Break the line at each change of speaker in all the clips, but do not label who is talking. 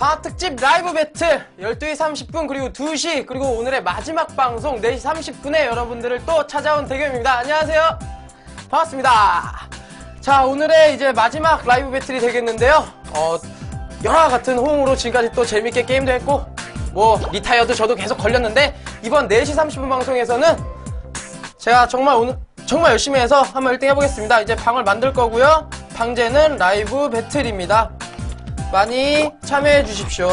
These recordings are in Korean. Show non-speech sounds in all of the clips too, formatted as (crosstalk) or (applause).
방학 특집 라이브 배틀 12시 30분 그리고 2시 그리고 오늘의 마지막 방송 4시 30분에 여러분들을 또 찾아온 대겸입니다. 안녕하세요. 반갑습니다. 자 오늘의 이제 마지막 라이브 배틀이 되겠는데요. 어 열화 같은 호응으로 지금까지 또 재밌게 게임도 했고 뭐 리타이어도 저도 계속 걸렸는데 이번 4시 30분 방송에서는 제가 정말 오늘 정말 열심히 해서 한번 1등 해보겠습니다. 이제 방을 만들 거고요. 방제는 라이브 배틀입니다. 많이 참여해 주십시오.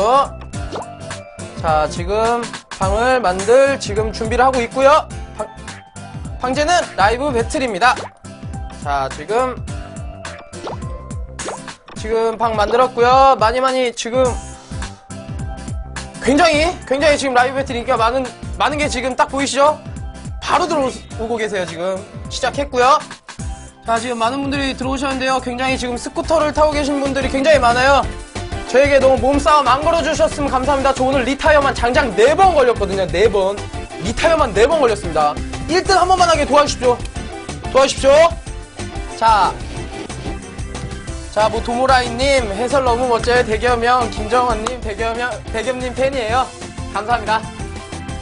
자, 지금 방을 만들 지금 준비를 하고 있고요. 방, 방제는 라이브 배틀입니다. 자, 지금 지금 방 만들었고요. 많이 많이 지금 굉장히 굉장히 지금 라이브 배틀이니까 많은 많은 게 지금 딱 보이시죠? 바로 들어오고 계세요 지금 시작했고요. 자 지금 많은 분들이 들어오셨는데요. 굉장히 지금 스쿠터를 타고 계신 분들이 굉장히 많아요. 저에게 너무 몸싸움 안 걸어주셨으면 감사합니다. 저 오늘 리타이어만 장장 4번 걸렸거든요. 4번. 리타이어만 4번 걸렸습니다. 1등 한 번만 하게 도와주십시오. 도와주십시오. 자. 자, 뭐, 도모라이님, 해설 너무 멋져요. 대겸형, 김정원님, 대겸형, 대겸님 팬이에요. 감사합니다.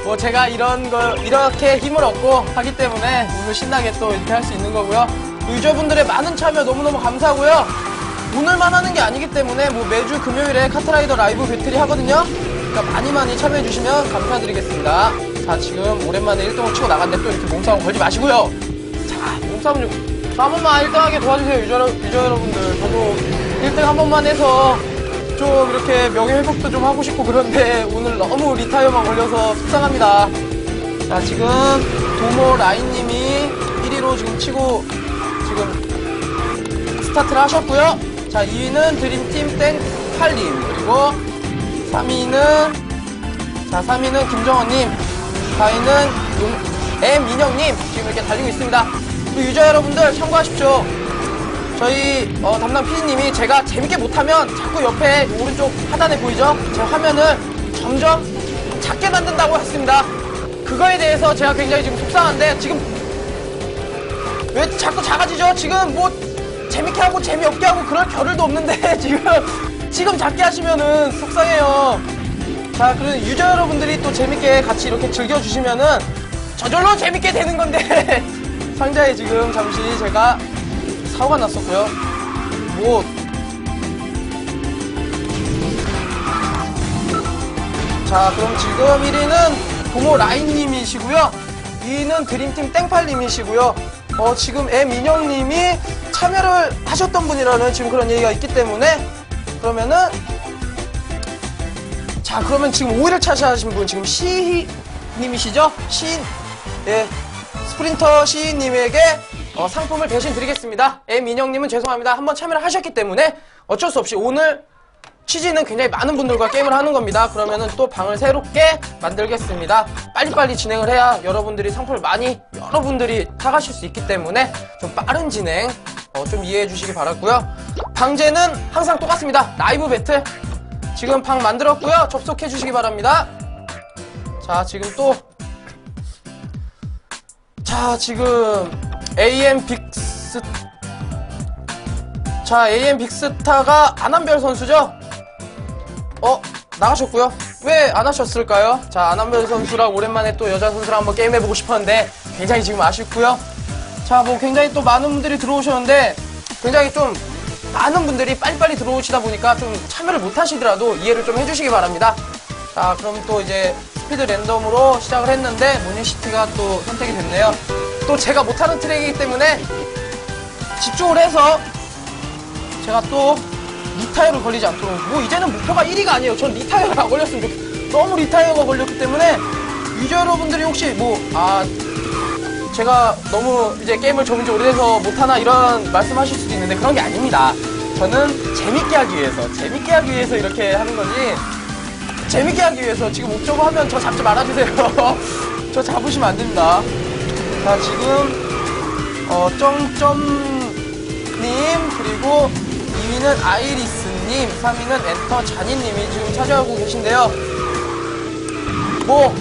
뭐, 제가 이런 걸, 이렇게 힘을 얻고 하기 때문에 오늘 신나게 또 이렇게 할 수 있는 거고요. 유저분들의 많은 참여 너무너무 감사하고요. 오늘만 하는 게 아니기 때문에 뭐 매주 금요일에 카트라이더 라이브 배틀이 하거든요. 그러니까 많이 많이 참여해 주시면 감사드리겠습니다. 자 지금 오랜만에 1등을 치고 나갔는데 또 이렇게 몸싸움 걸지 마시고요. 자 몸싸움 좀 한 번만 1등하게 도와주세요 유저, 유저 여러분들. 저도 1등 한 번만 해서 좀 이렇게 명예 회복도 좀 하고 싶고 그런데 오늘 너무 리타이어만 걸려서 속상합니다. 자 지금 도모 라인님이 1위로 지금 치고 지금 스타트를 하셨고요. 자, 2위는 드림팀 땡8님, 그리고 3위는, 자, 3위는 김정원님, 4위는 M인형님, 지금 이렇게 달리고 있습니다. 우리 유저 여러분들 참고하십시오. 저희 어, 담당 PD님이 제가 재밌게 못하면 자꾸 옆에 오른쪽 하단에 보이죠? 제 화면을 점점 작게 만든다고 했습니다. 그거에 대해서 제가 굉장히 지금 속상한데 지금 왜 자꾸 작아지죠? 지금 뭐 재밌게 하고 재미없게 하고 그럴 겨를도 없는데 (laughs) 지금 지금 작게 하시면은 속상해요. 자, 그리고 유저 여러분들이 또 재밌게 같이 이렇게 즐겨주시면은 저절로 재밌게 되는 건데 (laughs) 상자에 지금 잠시 제가 사고가 났었고요. 뭐 자, 그럼 지금 1위는 도모 라인님이시고요. 2위는 드림팀 땡팔님이시고요. 어, 지금 M인형님이 참여를 하셨던 분이라는 지금 그런 얘기가 있기 때문에 그러면은 자, 그러면 지금 5위를 차지하신 분 지금 시희님이시죠? 시인, 예, 스프린터 시인님에게 어, 상품을 대신 드리겠습니다. M인형님은 죄송합니다. 한번 참여를 하셨기 때문에 어쩔 수 없이 오늘 취지는 굉장히 많은 분들과 게임을 하는 겁니다. 그러면은 또 방을 새롭게 만들겠습니다. 빨리빨리 진행을 해야 여러분들이 상품을 많이 여러분들이 타가실 수 있기 때문에 좀 빠른 진행 어, 좀 이해해 주시기 바랐고요. 방제는 항상 똑같습니다. 라이브 배틀 지금 방 만들었고요. 접속해 주시기 바랍니다. 자 지금 또 자, 지금 AM 빅스 자, AM 빅스타가 안한별 선수죠? 어, 나가셨고요. 왜 안 하셨을까요? 자, 안한별 선수랑 오랜만에 또 여자 선수랑 한번 게임해보고 싶었는데 굉장히 지금 아쉽고요. 자, 뭐 굉장히 또 많은 분들이 들어오셨는데 굉장히 좀 많은 분들이 빨리빨리 들어오시다 보니까 좀 참여를 못 하시더라도 이해를 좀 해주시기 바랍니다. 자, 그럼 또 이제 스피드 랜덤으로 시작을 했는데 모니시티가 또 선택이 됐네요. 또 제가 못하는 트랙이기 때문에 집중을 해서 제가 또 리타이어를 걸리지 않도록 뭐 이제는 목표가 1위가 아니에요 전 리타이어가 안 걸렸으면 좋겠 너무 리타이어가 걸렸기 때문에 유저 여러분들이 혹시 뭐 아 제가 너무 이제 게임을 접은 지 오래돼서 못하나 이런 말씀하실 수도 있는데 그런 게 아닙니다. 저는 재밌게 하기 위해서 재밌게 하기 위해서 이렇게 하는 거지. 재밌게 하기 위해서 지금 옥저버 하면 저 잡지 말아주세요. (laughs) 저 잡으시면 안 됩니다. 자 지금 어 쩡쩡님 그리고 2위는 아이리스님 3위는 엔터 자니님이 지금 찾아오고 계신데요. 뭐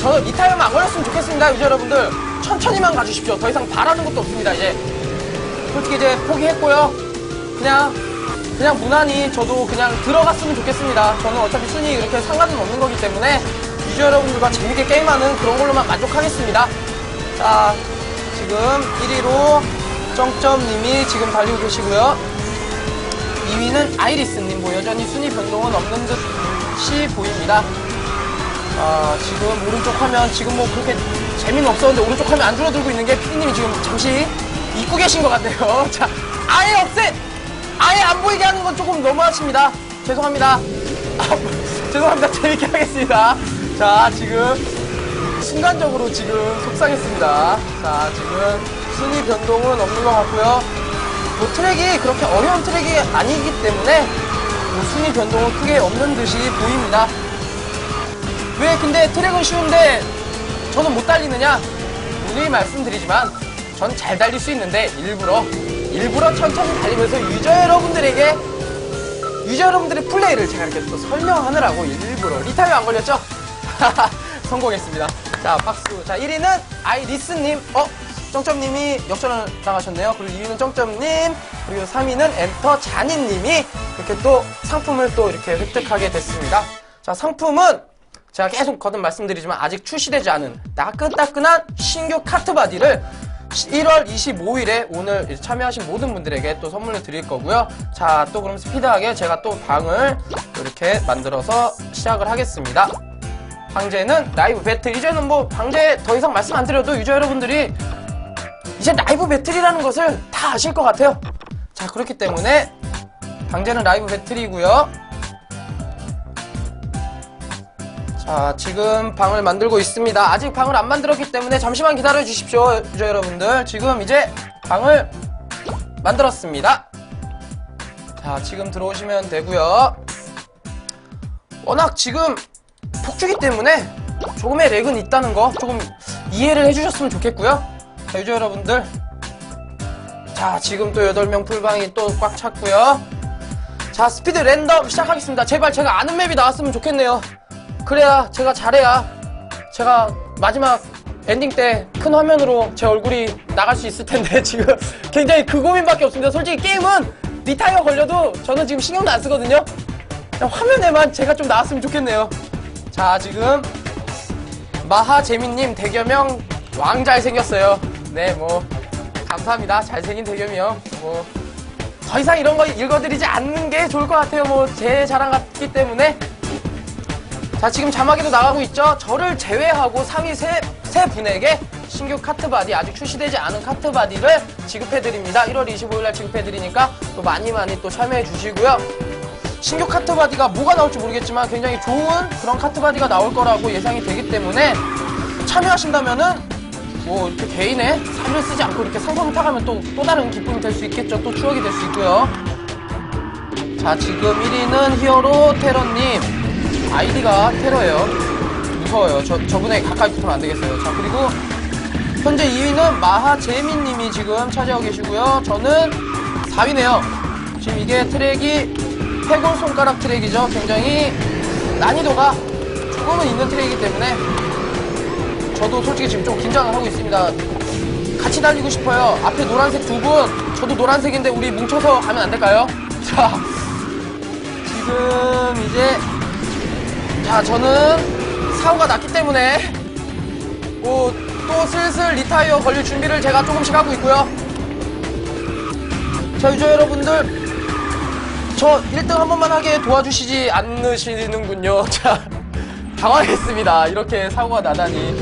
저는 이 타임만 안 걸렸으면 좋겠습니다 유저 여러분들 천천히만 가주십시오 더 이상 바라는 것도 없습니다 이제 솔직히 이제 포기했고요 그냥 그냥 무난히 저도 그냥 들어갔으면 좋겠습니다. 저는 어차피 순위 그렇게 상관은 없는 거기 때문에 유저 여러분들과 재밌게 게임하는 그런 걸로만 만족하겠습니다. 자, 지금 1위로 정점님이 지금 달리고 계시고요. 2위는 아이리스님, 뭐 여전히 순위 변동은 없는 듯이 보입니다. 아, 지금 오른쪽 화면, 지금 뭐 그렇게 재미는 없었는데 오른쪽 화면 안 줄어들고 있는 게 피디님이 지금 잠시 잊고 계신 것 같네요. (laughs) 자, 아예 없애! 아예 안 보이게 하는 건 조금 너무하십니다. 죄송합니다. 아, (laughs) 죄송합니다. 재밌게 하겠습니다. 자, 지금 순간적으로 지금 속상했습니다. 자, 지금 순위 변동은 없는 것 같고요. 뭐 트랙이 그렇게 어려운 트랙이 아니기 때문에 뭐 순위 변동은 크게 없는 듯이 보입니다. 왜 근데 트랙은 쉬운데 저는 못 달리느냐? 오늘 말씀드리지만 전 잘 달릴 수 있는데 일부러 일부러 천천히 달리면서 유저 여러분들에게 유저 여러분들의 플레이를 제가 이렇게 또 설명하느라고 일부러 리타이어 안 걸렸죠? (laughs) 성공했습니다. 자 박수. 자 1위는 아이리스님. 어? 정점님이 역전을 당하셨네요. 그리고 2위는 정점님, 그리고 3위는 엔터 잔인님이 이렇게 또 상품을 또 이렇게 획득하게 됐습니다. 자, 상품은 제가 계속 거듭 말씀드리지만 아직 출시되지 않은 따끈따끈한 신규 카트바디를 1월 25일에 오늘 참여하신 모든 분들에게 또 선물을 드릴 거고요. 자, 또 그럼 스피드하게 제가 또 방을 이렇게 만들어서 시작을 하겠습니다. 방제는 라이브 배틀. 이제는 뭐 방제 더 이상 말씀 안 드려도 유저 여러분들이 이제 라이브 배틀이라는 것을 다 아실 것 같아요. 자, 그렇기 때문에 방제는 라이브 배틀이고요. 자, 지금 방을 만들고 있습니다. 아직 방을 안 만들었기 때문에 잠시만 기다려 주십시오, 유저 여러분들. 지금 이제 방을 만들었습니다. 자, 지금 들어오시면 되고요. 워낙 지금 폭주기 때문에 조금의 렉은 있다는 거 조금 이해를 해주셨으면 좋겠고요. 자, 유저 여러분들. 자, 지금 또 8명 풀방이 또 꽉 찼고요. 자, 스피드 랜덤 시작하겠습니다. 제발 제가 아는 맵이 나왔으면 좋겠네요. 그래야 제가 잘해야 제가 마지막 엔딩 때 큰 화면으로 제 얼굴이 나갈 수 있을 텐데 (laughs) 지금 굉장히 그 고민밖에 없습니다. 솔직히 게임은 리타이어 걸려도 저는 지금 신경도 안 쓰거든요. 화면에만 제가 좀 나왔으면 좋겠네요. 자, 지금 마하 재민님 대겸형 왕 잘생겼어요. 네, 뭐 감사합니다. 잘생긴 대겸이요. 뭐 더 이상 이런 거 읽어드리지 않는 게 좋을 것 같아요. 뭐 제 자랑 같기 때문에 자 지금 자막에도 나가고 있죠. 저를 제외하고 상위 세, 세 분에게 신규 카트바디 아직 출시되지 않은 카트바디를 지급해드립니다. 1월 25일날 지급해드리니까 또 많이 많이 또 참여해 주시고요. 신규 카트바디가 뭐가 나올지 모르겠지만 굉장히 좋은 그런 카트바디가 나올 거라고 예상이 되기 때문에 참여하신다면은 뭐 이렇게 개인의 삶을 쓰지 않고 이렇게 상품을 타가면 또, 또 다른 기쁨이 될 수 있겠죠. 또 추억이 될 수 있고요. 자, 지금 1위는 히어로 테러님. 아이디가 테러예요. 무서워요. 저, 저분에게 가까이 붙으면 안 되겠어요. 자, 그리고 현재 2위는 마하재민님이 지금 차지하고 계시고요. 저는 4위네요. 지금 이게 트랙이 해골 손가락 트랙이죠. 굉장히 난이도가 조금은 있는 트랙이기 때문에 저도 솔직히 지금 좀 긴장을 하고 있습니다. 같이 달리고 싶어요. 앞에 노란색 두 분, 저도 노란색인데 우리 뭉쳐서 가면 안 될까요? (laughs) 자, 지금 이제 자 저는 사고가 났기 때문에 뭐, 또 슬슬 리타이어 걸릴 준비를 제가 조금씩 하고 있고요. 자 유저 여러분들 저 1등 한 번만 하게 도와주시지 않으시는군요. (laughs) 자 당황했습니다. 이렇게 사고가 나다니.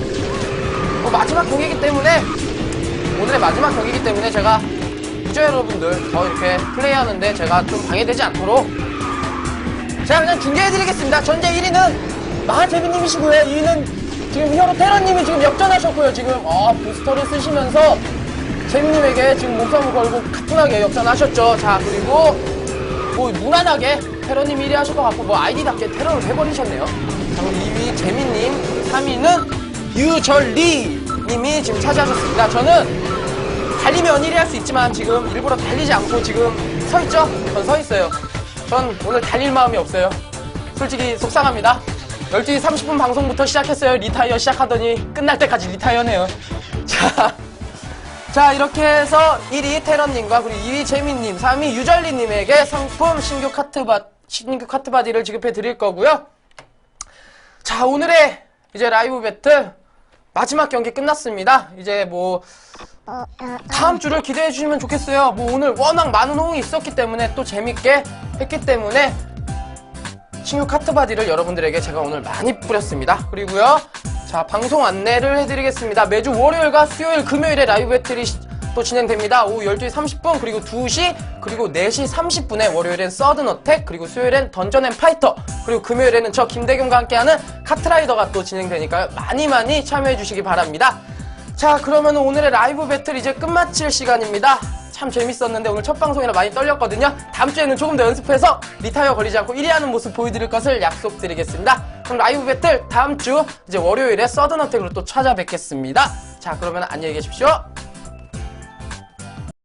뭐 마지막 경기이기 때문에 오늘의 마지막 경기이기 때문에 제가 유저 여러분들 더 이렇게 플레이하는데 제가 좀 방해되지 않도록 제가 그냥 중계해드리겠습니다. 전제 1위는 마하재빈님이시고요. 2위는 지금 히어로 테러님이 지금 역전하셨고요. 지금 어, 부스터를 쓰시면서 재민님에게 지금 몸싸움을 걸고 가뿐하게 역전하셨죠. 자 그리고 뭐 무난하게 테러님이 1위 하실 것 같고 뭐 아이디답게 테러를 해버리셨네요. 자 그리고 2위 재민님, 3위는 유절리님이 지금 차지하셨습니다. 저는 달리면 1위 할 수 있지만 지금 일부러 달리지 않고 지금 서 있죠? 전 서 있어요. 전 오늘 달릴 마음이 없어요. 솔직히 속상합니다. 12시 30분 방송부터 시작했어요. 리타이어 시작하더니 끝날 때까지 리타이어네요. (laughs) 자, 자, 이렇게 해서 1위 테런님과 그리고 2위 재민님, 3위 유절리님에게 상품 신규 카트바, 신규 카트바디를 지급해 드릴 거고요. 자, 오늘의 이제 라이브 배틀 마지막 경기 끝났습니다. 이제 뭐 다음 주를 기대해 주시면 좋겠어요. 뭐 오늘 워낙 많은 호응이 있었기 때문에 또 재밌게 했기 때문에 신규 카트바디를 여러분들에게 제가 오늘 많이 뿌렸습니다. 그리고요. 자, 방송 안내를 해드리겠습니다. 매주 월요일과 수요일, 금요일에 라이브 배틀이 시- 또 진행됩니다. 오후 12시 30분, 그리고 2시, 그리고 4시 30분에 월요일엔 서든 어택, 그리고 수요일엔 던전 앤 파이터, 그리고 금요일에는 저 김대겸과 함께하는 카트라이더가 또 진행되니까요. 많이 많이 참여해 주시기 바랍니다. 자, 그러면 오늘의 라이브 배틀 이제 끝마칠 시간입니다. 참 재밌었는데 오늘 첫 방송이라 많이 떨렸거든요. 다음 주에는 조금 더 연습해서 리타이어 걸리지 않고 1위 하는 모습 보여드릴 것을 약속드리겠습니다. 그럼 라이브 배틀 다음 주 이제 월요일에 서든 어택으로 또 찾아뵙겠습니다. 자, 그러면 안녕히 계십시오.